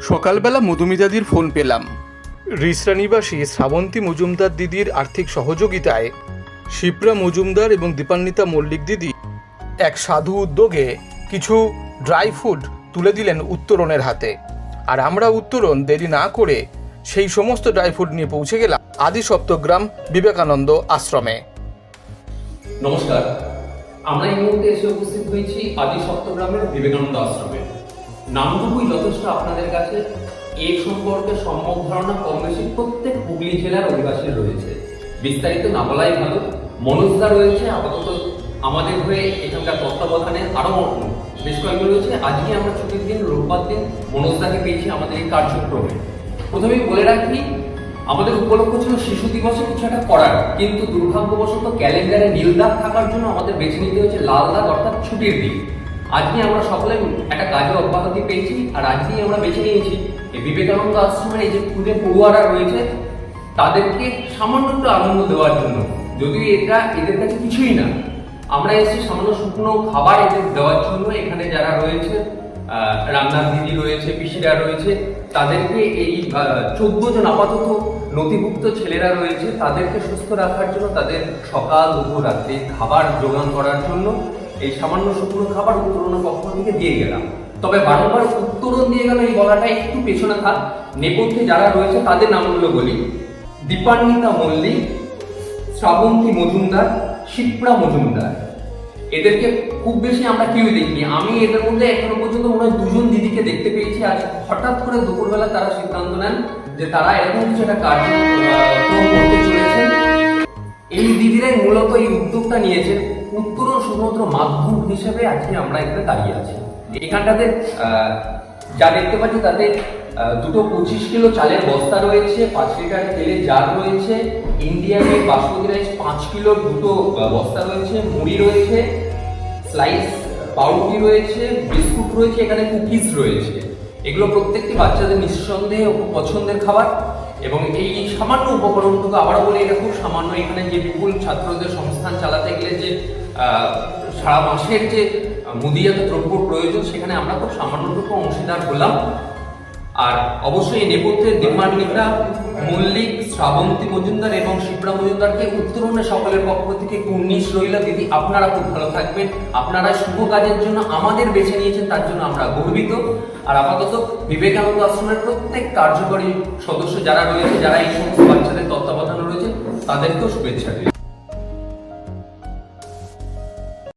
সকালবেলা মধুমিতাদির ফোন পেলাম। রিসরা নিবাসী শ্রাবন্তী মজুমদার দিদির আর্থিক সহযোগিতায় শিপ্রা মজুমদার এবং দীপান্বিতা মল্লিক দিদি এক সাধু উদ্যোগে কিছু ড্রাই ফুড তুলে দিলেন উত্তরণের হাতে। আর আমরা উত্তরণ দেরি না করে সেই সমস্ত ড্রাই ফুড নিয়ে পৌঁছে গেলাম আদি সপ্তগ্রাম বিবেকানন্দ আশ্রমে। নমস্কার আমরা এই মুহূর্তে এসে উপস্থিত হয়েছি আদি সপ্তগ্রামের বিবেকানন্দ আশ্রমে। নামটুকুই যথেষ্ট আপনাদের কাছে। এই সম্পর্কে সম্যক ধারণা কম বেশি প্রত্যেক হুগলি জেলার অধিবাসী রয়েছে। বিস্তারিত না বলাই ভালো মনোজদা রয়েছে আপাতত আমাদের হয়ে এখানকার তত্ত্বাবধানে আরও বেশ কয়েকজন রয়েছে। আজকে আমরা ছুটির দিন, রোববার দিন মনোজদাকে পেয়েছি আমাদের এই কার্যক্রমে। প্রথমেই বলে রাখি, আমাদের উপলক্ষ ছিল শিশু দিবসে কিছু একটা করার, কিন্তু দুর্ভাগ্যবশত ক্যালেন্ডারে নীল দাগ থাকার জন্য আমাদের বেছে নিতে হয়েছে লাল দাগ অর্থাৎ ছুটির দিন। আজকে আমরা সকলে একটা কাজের অব্যাহতি পেয়েছি আর আজকেই আমরা বেছে নিয়েছি এই বিবেকানন্দ আশ্রমের এই যে খুদে পড়ুয়ারা রয়েছে, তাদেরকে সামান্য একটু আনন্দ দেওয়ার জন্য। যদিও এটা এদের কাছে কিছুই না। আমরা এসেছি সামান্য শুকনো খাবার এদের দেওয়ার জন্য। এখানে যারা রয়েছে রান্নার দিদি রয়েছে, পিসিরা রয়েছে, তাদেরকে এই চোদ্দ জন আপাতত নথিভুক্ত ছেলেরা রয়েছে। তাদেরকে সুস্থ রাখার জন্য, তাদের সকাল, দুপুর, রাত্রে খাবার যোগান করার জন্য এই সামান্য শুকনো খাবার উত্তরণ পক্ষ থেকে দিয়ে গেলাম। তবে বারংবার উত্তরণ দিয়ে গেল এই বলাটা একটু পেছনে থাক। নেপথ্যে যারা রয়েছে তাদের নামগুলো বলি। দীপান্বিতা মল্লিক, শ্রাবন্তী মজুমদার, শিপ্রা মজুমদার। এদেরকে খুব বেশি আমরা কেউ দেখিনি। আমি এদের মধ্যে এখনও পর্যন্ত মনে হয় দুজন দিদিকে দেখতে পেয়েছি। আজ হঠাৎ করে দুপুরবেলা তারা সিদ্ধান্ত নেন যে তারা এরকম কিছু একটা কার্যক্রম করতে চলেছেন এই দিদিরাই মূলত এই উদ্যোগটা নিয়েছেন উত্তরণ শুধুমাত্র মাধ্যম হিসেবে আজকে আমরা এখানে দাঁড়িয়ে আছি। এখানটাতে যা দেখতে পাচ্ছি তাতে দুটো পঁচিশ কিলো চালের বস্তা রয়েছে, পাঁচ লিটার তেলের জার রয়েছে, ইন্ডিয়ান বাসমতি রাইস পাঁচ কিলো দুটো বস্তা রয়েছে, মুড়ি রয়েছে, স্লাইস পাউরুটি রয়েছে, বিস্কুট রয়েছে, এখানে কুকিজ রয়েছে। এগুলো প্রত্যেকটি বাচ্চাদের নিঃসন্দেহে পছন্দের খাবার। এবং এই সামান্য উপকরণটুকু আবারও বলি, এটা খুব সামান্য। এখানে যে বিপুল ছাত্রদের সংস্থান চালাতে গেলে যে সারা মাসের যে মুদিয়াত দ্রব্য প্রয়োজন, সেখানে আমরা খুব সামান্যটুকু অংশীদার হলাম। আর অবশ্যই এই নেপথ্যে দিব্যান্বিতা মল্লিক, শ্রাবন্তী মজুমদার এবং শিপ্রা মজুমদারকে উত্তরণের সকলের পক্ষ থেকে কুর্নিশ রইলা। দিদি, আপনারা খুব ভালো থাকবেন। আপনারা শুভ কাজের জন্য আমাদের বেছে নিয়েছেন, তার জন্য আমরা গর্বিত। আর আপাতত বিবেকানন্দ আশ্রমের প্রত্যেক কার্যকরী সদস্য যারা রয়েছে, যারা এই সমস্ত বাচ্চাদের তত্ত্বাবধানে রয়েছে, তাদেরকেও শুভেচ্ছা দিই